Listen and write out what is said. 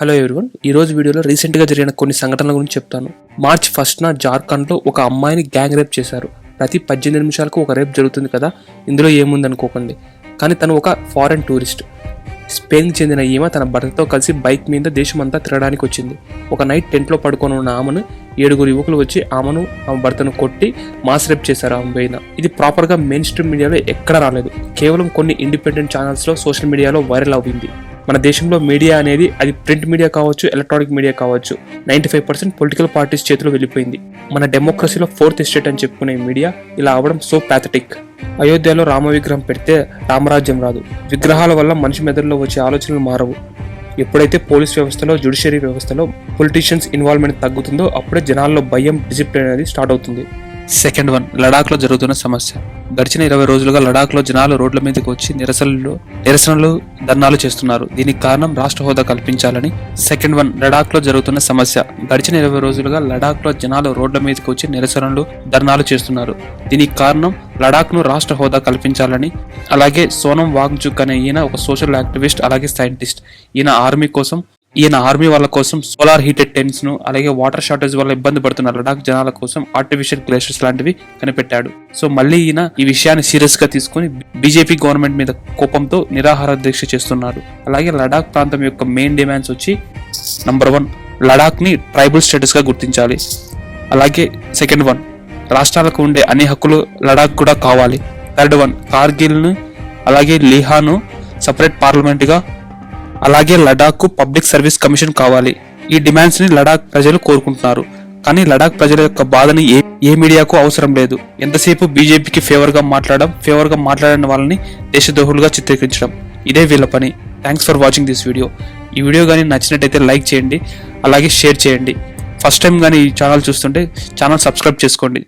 Hello everyone ఈ రోజు వీడియోలో రీసెంట్గా జరిగిన కొన్ని సంఘటనల గురించి చెప్తాను. మార్చ్ ఫస్ట్న జార్ఖండ్లో ఒక అమ్మాయిని గ్యాంగ్ రేప్ చేశారు. ప్రతి పద్దెనిమిది నిమిషాలకు ఒక రేప్ జరుగుతుంది కదా ఇందులో ఏముంది అనుకోకండి. కానీ తను ఒక ఫారెన్ టూరిస్ట్ స్పెయిన్కి చెందిన ఈమె తన భర్తతో కలిసి బైక్ మీద దేశమంతా తిరగడానికి వచ్చింది. ఒక నైట్ టెంట్లో పడుకొని ఉన్న ఆమెను ఏడుగురు యువకులు వచ్చి ఆమెను ఆమె భర్తను కొట్టి మాస్ రేప్ చేశారు ఆమె పైన. ఇది ప్రాపర్గా మెయిన్ స్ట్రీమ్ మీడియాలో ఎక్కడ రాలేదు. కేవలం కొన్ని ఇండిపెండెంట్ ఛానల్స్లో సోషల్ మీడియాలో వైరల్ అవ్వింది. మన దేశంలో మీడియా అనేది అది ప్రింట్ మీడియా కావచ్చు ఎలక్ట్రానిక్ మీడియా కావచ్చు ninety five percent political parties చేతిలో వెళ్ళిపోయింది. మన డెమోక్రసీలో ఫోర్త్ ఎస్టేట్ అని చెప్పుకునే మీడియా ఇలా అవడం సో ప్యాథటిక్ అయోధ్యలో రామ విగ్రహం పెడితే రామరాజ్యం రాదు. విగ్రహాల వల్ల మనిషి మెదడులో వచ్చే ఆలోచనలు మారవు. ఎప్పుడైతే పోలీస్ వ్యవస్థలో జ్యుడిషియరీ వ్యవస్థలో పొలిటీషియన్స్ ఇన్వాల్వ్మెంట్ తగ్గుతుందో అప్పుడే జనాల్లో భయం డిసిప్లిన్ అనేది స్టార్ట్ అవుతుంది. సెకండ్ వన్ లడాఖ్లో జరుగుతున్న సమస్య. గడిచిన ఇరవై రోజులుగా లడాఖ్లో జనాలు రోడ్ల మీదకి వచ్చి నిరసనలు నిరసనలు ధర్నాలు చేస్తున్నారు. దీనికి కారణం రాష్ట్ర హోదా కల్పించాలని సెకండ్ వన్ లడాఖ్లో జరుగుతున్న సమస్య. గడిచిన ఇరవై రోజులుగా లడాఖ్లో జనాలు రోడ్ల మీదకి వచ్చి నిరసనలు ధర్నాలు చేస్తున్నారు. దీనికి కారణం లడాఖ్ను రాష్ట్ర హోదా కల్పించాలని అలాగే సోనం వాగ్జుక్ అనే ఈయన ఒక సోషల్ యాక్టివిస్ట్ అలాగే సైంటిస్ట్. ఈయన ఆర్మీ కోసం ఈయన ఆర్మీ వాళ్ళ కోసం సోలార్ హీటెడ్ టెంట్స్ను అలాగే వాటర్ షార్టేజ్ వల్ల ఇబ్బంది పడుతున్న లడాక్ జనాల కోసం ఆర్టిఫిషియల్ గ్లేషియర్స్ లాంటివి కనిపెట్టాడు. సో మళ్ళీ ఈయన ఈ విషయాన్ని సీరియస్గా తీసుకుని బీజేపీ గవర్నమెంట్ మీద కోపంతో నిరాహార దీక్ష చేస్తున్నారు. అలాగే లడాక్ ప్రాంతం యొక్క మెయిన్ డిమాండ్స్ వచ్చి నంబర్ వన్ లడాక్ని ట్రైబల్ స్టేటస్గా గుర్తించాలి. అలాగే సెకండ్ వన్ రాష్ట్రాలకు ఉండే అన్ని హక్కులు లడాక్ కూడా కావాలి. థర్డ్ వన్ కార్గిల్ను అలాగే లీహాను సపరేట్ పార్లమెంట్గా అలాగే లడాక్ పబ్లిక్ సర్వీస్ కమిషన్ కావాలి. ఈ డిమాండ్స్ని లడాక్ ప్రజలు కోరుకుంటున్నారు. కానీ లడాక్ ప్రజల యొక్క బాధని ఏ ఏ మీడియాకు అవసరం లేదు. ఎంతసేపు బీజేపీకి ఫేవర్గా మాట్లాడడం ఫేవర్గా మాట్లాడిన వాళ్ళని దేశద్రోహులుగా చిత్రీకరించడం. ఇదే వీళ్ళ పని. Thanks for watching this video ఈ వీడియో కానీ నచ్చినట్టయితే లైక్ చేయండి. అలాగే షేర్ చేయండి. ఫస్ట్ టైం కానీ ఈ ఛానల్ చూస్తుంటే ఛానల్ సబ్స్క్రైబ్ చేసుకోండి.